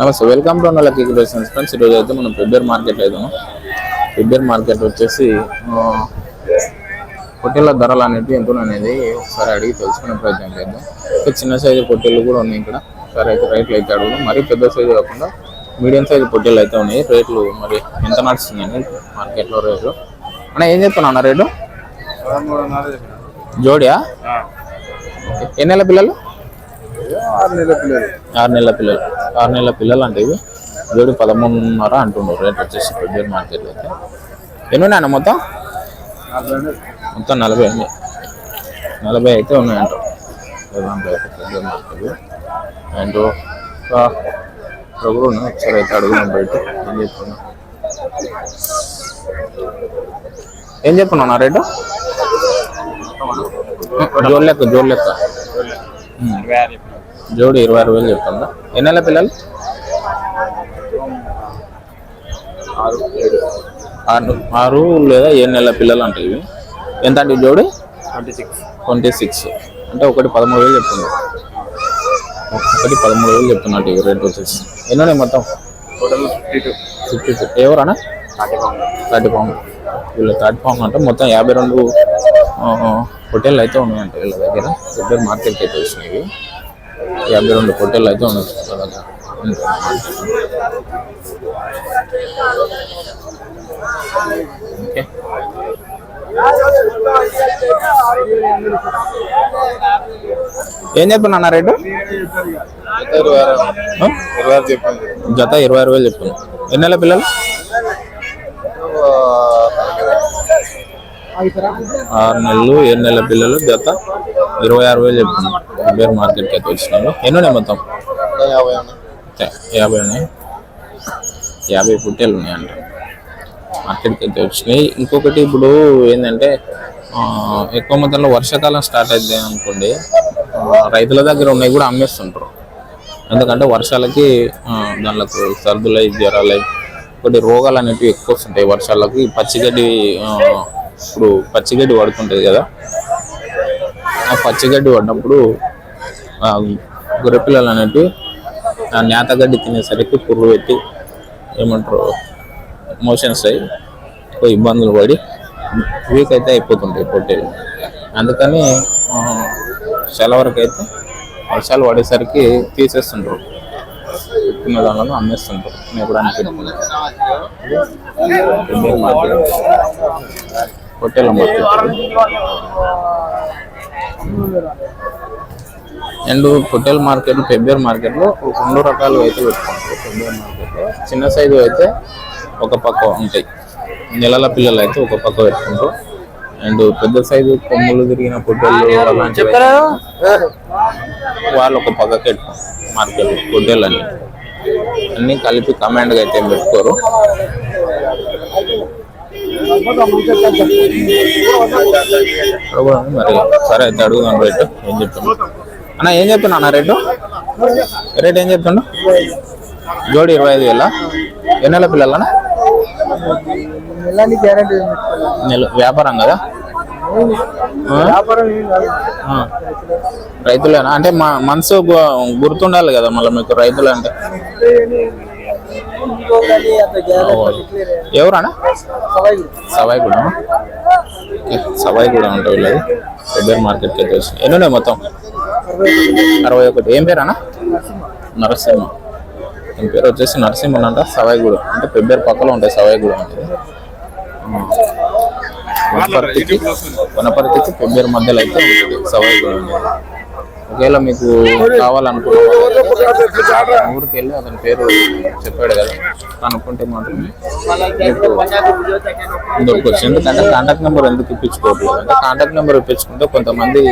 నమస్తే welcome to నల్లకి creations friends. ఈరోజు అయితే మనం పెబ్బేర్ మార్కెట్ అయితే పెబ్బేర్ మార్కెట్ వచ్చేసి పొట్టేళ్ళ ధరలు అనేవి ఎంత అనేది ఒకసారి అడిగి తెలుసుకునే ప్రయత్నం చేద్దాం. ఇంకా చిన్న సైజు పొట్టేళ్ళు కూడా ఉన్నాయి ఇక్కడ. సరే అయితే రేట్లు అయితే అడుగు మరీ పెద్ద సైజు కాకుండా మీడియం సైజు పొట్టేళ్ళు అయితే ఉన్నాయి. రేట్లు మరి ఎంత నడుస్తున్నాయి మార్కెట్లో రేట్లు అన్న ఏం చెప్తున్నా అన్న రేటు? జోడియా. ఎన్ని నెలల పిల్లలు? ఆరు నెలల పిల్లలు. ఆరు నెలల పిల్లలు. ఆరు నెలల పిల్లలు అంటే ఇవి. జోడి పదమూడున్నర అంటున్నారు రేట్ వచ్చేసి పెద్దూరు మార్కెట్లో అయితే ఎన్ని ఉన్నాయన్న మొత్తం? మొత్తం నలభై ఉన్నాయి నలభై అయితే ఉన్నాయంట. దాంట్లో అయితే పెద్దూరు మార్కెట్ అండ్ కూడా ఉన్నాయి. ఒకసారి అయితే బయట. ఏం చెప్తున్నా? ఏం చెప్తున్నావు నా రేటు? జోడు లెక్క జోడు లెక్క. జోడి ఇరవై ఆరు వేలు చెప్తుందా? ఎన్ని నెలల పిల్లలు? ఆరు ఆరు లేదా ఏడు నెలల పిల్లలు అంటే ఇవి? ఎంత అంటే జోడి? Twenty six. Twenty six. అంటే ఒకటి పదమూడు వేలు చెప్తుంది. ఒకటి పదమూడు వేలు చెప్తున్నట్టు ఇవి రేట్ వచ్చేసి. ఎన్ని ఉన్నాయి మొత్తం? Total fifty two. Fifty two. ఎవరన్నా? థర్టీ పౌండ్ థర్టీ పౌండ్ వీళ్ళ థర్టీ పౌండ్ అంటే మొత్తం యాభై రెండు హోటళ్ళు అయితే ఉన్నాయంట వీళ్ళ దగ్గర. పెద్ద మార్కెట్కి అయితే వచ్చినాయి యాభై రెండు హోటళ్ళు అయితే ఉన్నాయి. ఓకే. ఏం చెప్తున్నా అన్న రేటు? జత ఇరవై ఆరు వేలు చెప్తున్నా ఎన్ని నెలల పిల్లలు? ఆరు నెలలు ఏడు నెలల పిల్లలు జత ఇరవై ఆరు వేలు చెప్తున్నా బేర్ మార్కెట్కి అయితే వచ్చినాము ఎన్ని ఉన్నాయి మొత్తం? యాభై ఉన్నాయి. యాభై పుట్టేలు ఉన్నాయంట. మార్కెట్కి అయితే వచ్చినాయి. ఇంకొకటి ఇప్పుడు ఏంటంటే ఎక్కువ మొత్తంలో వర్షాకాలం స్టార్ట్ అయితే అనుకోండి రైతుల దగ్గర ఉన్నాయి కూడా అమ్మేస్తుంటారు. ఎందుకంటే వర్షాలకి దానిలకు సర్దులై జ్వరాలై కొన్ని రోగాలు అనేవి ఎక్కువ వస్తుంటాయి వర్షాలకి. పచ్చిగడ్డి ఇప్పుడు పచ్చిగడ్డి పడుతుంటుంది కదా. ఆ పచ్చిగడ్డి పడినప్పుడు ఆ గొర్రె పిల్లలు అనేటివి ఆ నేతగడ్డి తినేసరికి పురుగు పెట్టి ఏమంటారు మోషన్స్ అయ్యి ఎక్కువ ఇబ్బందులు పడి వీక్ అయితే అయిపోతుంటాయి పొట్టేవి అందుకని ఆ, చాలా వరకు అయితే వర్షాలు పడేసరికి తీసేస్తుంటారు. పుట్టిన దానిలో అమ్మేస్తుంటారు. మేపడానికి పొట్టేల మార్కెట్ అండ్ పొట్టేల్ మార్కెట్ పెబ్బేర్ మార్కెట్లో రెండు రకాలు అయితే పెట్టుకుంటారు. పెబ్బేర్ మార్కెట్లో చిన్న సైజు అయితే ఒక పక్క ఉంటాయి. నెలల పిల్లలు అయితే ఒక పక్క పెట్టుకుంటారు. అండ్ పెద్ద సైజు కొమ్ములు తిరిగిన పొట్టేళ్ళు అలాంటివి వాళ్ళు ఒక పక్కకి పెట్టుకుంటారు మార్కెట్ పొట్టేళ్ళు అని. అన్ని కలిపి కమాండ్గా అయితే పెట్టుకోరు. మరి సరే అయితే అడుగుదాం రేటు. ఏం చెప్తున్నా అన్న ఏం చెప్తున్నా అన్న రేటు? రేట్ ఏం చెప్తుండు? జోడి ఇరవై ఐదు వేల? ఎన్ని నెలల పిల్లలనా నెల వ్యాపారం కదా. రైతులేనా? అంటే మా మనసు గుర్తుండాలి కదా మళ్ళీ మీకు రైతులు అంటే. ఎవరన్నా? సవాయి కూడా సవాయి కూడా ఉంటాయి వీళ్ళది. పెద్దర్ మార్కెట్కి అయితే వచ్చి ఎన్ని ఉన్నాయి మొత్తం? అరవై ఒకటి. ఏం పేరు అన్న నరసింహ. ఏం పేరు? వచ్చేసి నరసింహ అంట సవాయిగూడ. అంటే పెబ్బేరు పక్కలో ఉంటాయి సవాయిగూడ ఆ. వనపర్తికి వనపర్తికి పెబ్బేరు మధ్యలో అయితే సవాయిగూడ ఒకవేళ మీకు కావాలనుకున్న వాళ్ళు ఊరికి వెళ్ళి అతని పేరు చెప్పాడు కదా కనుక్కుంటే మాత్రం మీకు దొరకవచ్చు ఎందుకంటే కాంటాక్ట్ నెంబర్ ఎందుకు ఇప్పించుకోవట్లేదు? అంటే కాంటాక్ట్ నెంబర్ ఇప్పించుకుంటే కొంతమంది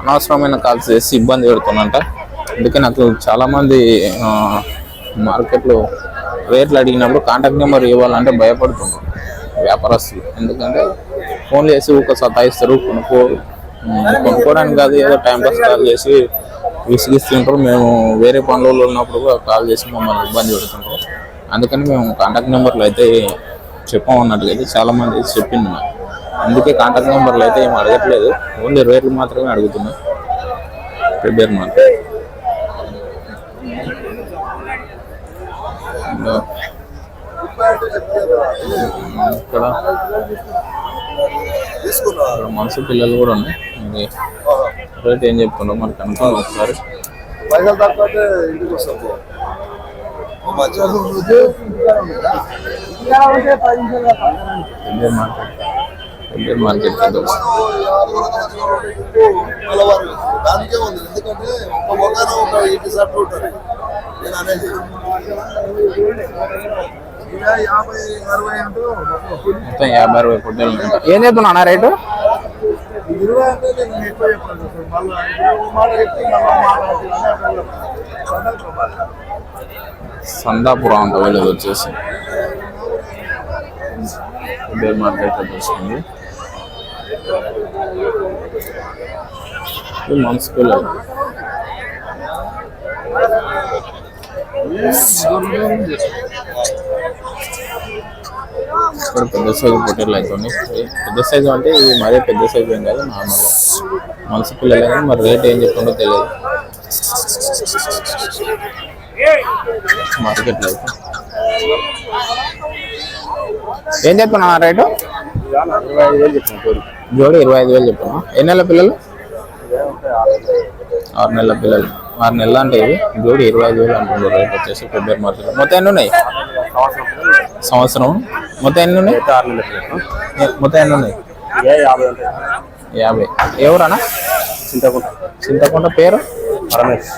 అనవసరమైన కాల్స్ చేసి ఇబ్బంది పెడుతున్నంట అందుకే నాకు చాలా మంది ఆ, మార్కెట్లో రేట్లు అడిగినప్పుడు కాంటాక్ట్ నెంబర్ ఇవ్వాలంటే భయపడుతున్నారు వ్యాపారస్తులు. ఎందుకంటే ఫోన్ చేసి ఊక సతాయిస్తారు కొనుక్కో ఉమ్, కొనుక్కోవడానికి కాదు ఏదో టైం పాస్ కాల్ చేసి విసిగిస్తుంటారు. మేము వేరే పనులలో ఉన్నప్పుడు కాల్ చేసి మమ్మల్ని ఇబ్బంది పెడుతుంటారు. అందుకని మేము కాంటాక్ట్ నెంబర్లు అయితే చెప్పమన్నట్టుగా అయితే చాలా మంది చెప్పింది అందుకే కాంటాక్ట్ నెంబర్లు అయితే ఏం అడగట్లేదు. ఓన్లీ రేట్లు మాత్రమే అడుగుతున్నాం. ప్రిపేర్ మార్కెట్ ఇక్కడ ఇక్కడ మనసు పిల్లలు కూడా ఉన్నాయి. మరి రేట్ ఏం చెప్తుండో మనకు కనుక్కోండి ఒకసారి. పైసలు తక్కువ ఇంటికి వస్తాం పెద్ద మార్కెట్ మార్కెట్ వస్తుంది. దానికే ఉంది. ఎందుకంటే ఒక మొక్కన ఒక ఇంటి సట్లు ఉంటుంది. నేను అనేది. మొత్తం యాభై అరవై ఉంటాయి ఏం చెప్తున్నా అన్న రేటు? సందాపురం అంత వెళ్ళేది వచ్చేసి. మార్కెట్ వస్తుంది. ఇది మనసు కూడా పెద్ద సైజు పొట్టేలు అవుతుంది పెద్ద సైజు అంటే ఇది మరీ పెద్ద సైజు ఏం కాదు నార్మల్ మనసు పిల్లలు కానీ మరి రేట్ ఏం చెప్తుందో తెలియదు. మార్కెట్లో అయితే. ఏం చెప్తున్నా రేటు జోడి ఇరవై ఐదు వేలు చెప్తున్నా ఎన్ని నెలల పిల్లలు? ఆరు నెలల పిల్లలు. ఆరు నెలలు అంటే ఇవి జోడి ఇరవై ఐదు వేలు అంటున్నారు రేట్ వచ్చేసి ఫిబ్రవరి మార్కెట్ మొత్తం ఎన్ని ఉన్నాయి? సంవత్సరం. మొత్తం ఎన్ని ఉన్నాయి? మొత్తం ఎన్ని ఉన్నాయి? ఏ యాభై ఉంటాయి ఎవరన్నా చింతకుంట. చింతకుంట పేరు? పరమేశ్.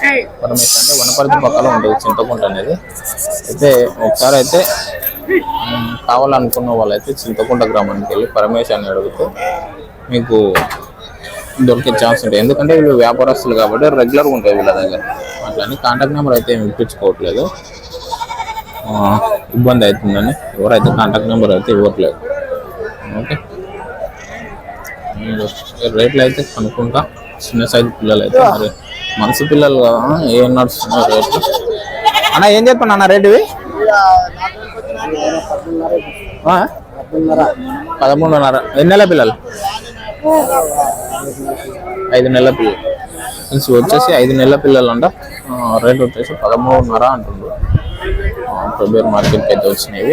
పరమేశ్ అంటే వనపర్తి పక్కన ఉంటుంది చింతకుంట అనేది. అయితే ఒకసారి అయితే కావాలనుకున్న వాళ్ళైతే చింతకుంట గ్రామానికి వెళ్ళి పరమేశ్ అని అడిగితే మీకు దొరికే ఛాన్స్ ఉంటుంది. ఎందుకంటే వీళ్ళు వ్యాపారస్తులు కాబట్టి రెగ్యులర్గా ఉంటాయి వీళ్ళ దగ్గర. అట్లని కాంటాక్ట్ నెంబర్ అయితే ఏమి ఇప్పించుకోవట్లేదు. ఇబ్బంది అవుతుందని ఎవరైతే కాంటాక్ట్ నెంబర్ అయితే ఇవ్వట్లేదు. ఓకే. రేట్లు అయితే కనుక్కుంటా. చిన్న సైజు పిల్లలు అయితే మరి మనసు పిల్లలు కదా ఏం నడుస్తున్నాయి రేట్లు. అన్న ఏం చెప్పాను అన్న రేటు పదమూడున్నర. ఎన్ని నెలల పిల్లలు? ఐదు నెలల పిల్లలు. వచ్చేసి ఐదు నెలల పిల్లలు అంట. ఆ, రేట్ వచ్చేసి పదమూడున్నర అంటుండ్రు ప్రొబేర్ మార్కెట్కి అయితే వచ్చినాయి.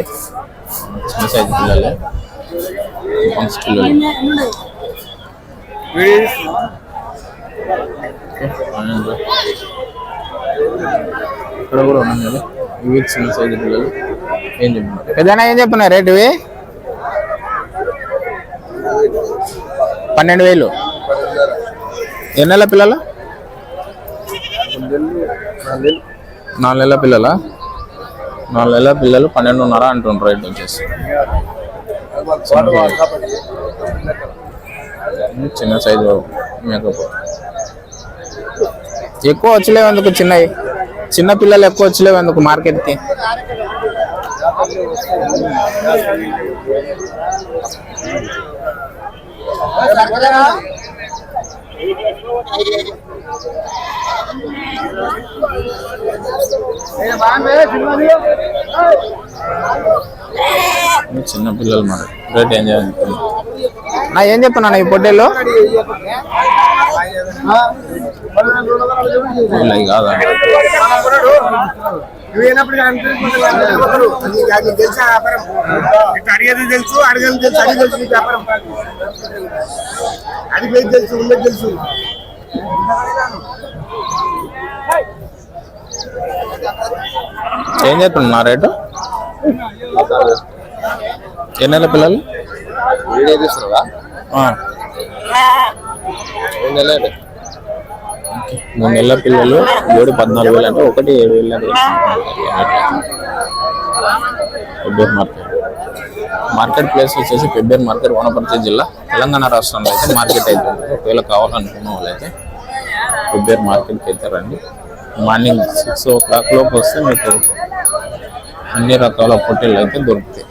చిన్న సైజు పిల్లలే. మనసు పిల్లలు. ఇక్కడ కూడా ఉన్నాయి కదా ఇవి చిన్న సైజు పిల్లలు ఏం చెప్తున్నారు పెద్దనా ఏం చెప్తున్నారు రేటు ఇవి? పన్నెండు వేలు. ఎన్ని నెలల పిల్లలు? నాలుగు నెలల పిల్లలా? నాలుగు నెలల పిల్లలు పన్నెండున్నర అంటుండ్రు రేట్ వచ్చేసి. చిన్న సైజు మేకప్. ఎక్కువ వచ్చలేవు ఎందుకు చిన్నవి చిన్న పిల్లలు ఎక్కువ వచ్చలేవు ఎందుకు మార్కెట్కి? చిన్న పిల్లలు మరి. రేట్ ఏం నా ఏం చెప్తున్నా ఈ కాదా? అడిగేది తెలుసు అడిగేది తెలుసు అడిగి తెలుసు ఉన్నది తెలుసు. ఏం చెప్తున్నా రేటు? ఎన్ని నెలల పిల్లలు? మూడు నెలల పిల్లలు ఏడు పద్నాలుగు వేలు అంటే ఒకటి ఏడు వేలు అంటే ఫిబ్రవరి మార్కెట్. మార్కెట్ ప్లేస్ వచ్చేసి ఫిబ్రవరి మార్కెట్ వనపర్తి జిల్లా తెలంగాణ రాష్ట్రంలో అయితే మార్కెట్ అయితే ఒకవేళ కావాలనుకున్న వాళ్ళైతే ఫిబ్రవరి మార్కెట్కి అయితే రండి మార్నింగ్ సిక్స్ ఓ క్లాక్ లోపు వస్తే మీకు అన్ని రకాల పొట్టేళ్ళు అయితే దొరుకుతాయి.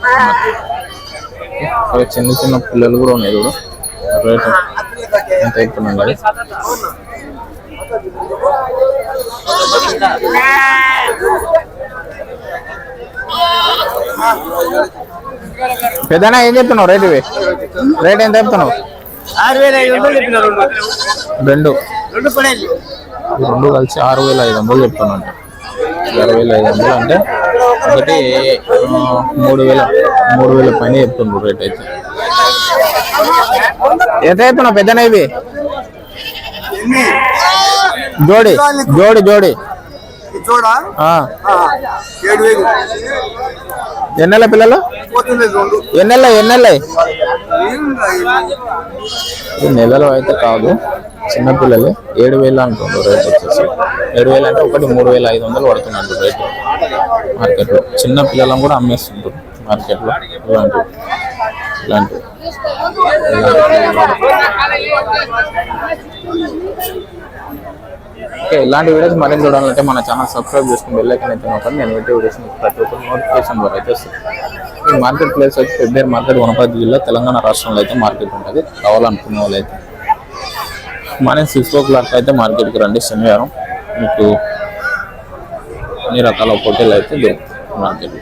ఇక్కడ చిన్న చిన్న పిల్లలు కూడా ఉన్నాయి చూడు. రేటు ఎంత చెప్తున్నాం కదా పెద్దనా ఏం చెప్తున్నావు రేట్ ఇవి? రేట్ ఎంత చెప్తున్నావు? రెండు. రెండు కలిసి ఆరు వేల ఐదు వందలు చెప్తానంట ఆరు వేల ఐదు వందలు అంటే ఒకటి మూడు వేల మూడు వేల పైన చెప్తుండ్రు రేట్ అయితే. ఎంత చెప్తున్నా జోడి జోడి జోడి. చూడా ఆ. ఏడు వేలు. ఎన్నెల పిల్లలు? ఎన్నెల ఎన్నెల? నెలలో అయితే కాదు చిన్న పిల్లలు ఏడు వేలు అంటుండ్రు రేట్ వచ్చేసి. ఏడు వేలు అంటే ఒకటి మూడు వేల ఐదు వందలు పడుతున్నట్టు రేటు. మార్కెట్లో. చిన్న పిల్లలను కూడా అమ్మేస్తుంటారు మార్కెట్లో. ఇలాంటివి ఇలాంటివి ఓకే ఇలాంటి వీడియోస్ మరిన్ని చూడాలంటే మన ఛానల్ సబ్స్క్రైబ్ చేసుకుని వెళ్ళకనే తినకండి నేను పెట్టే వీడియోస్ ప్రతి ఒక్కరు నోటిఫికేషన్ ద్వారా అయితే వస్తుంది ఈ మార్కెట్ ప్లేస్ వచ్చి పెబ్బేరు మార్కెట్ వనపర్తి జిల్లా తెలంగాణ రాష్ట్రంలో అయితే మార్కెట్ ఉంటుంది. కావాలనుకున్న వాళ్ళు అయితే మార్నింగ్ సిక్స్ ఓ క్లాక్ అయితే మార్కెట్కి రండి. శనివారం మీకు అన్ని రకాల పోటీలు అయితే దొరుకుతాయి మార్కెట్లో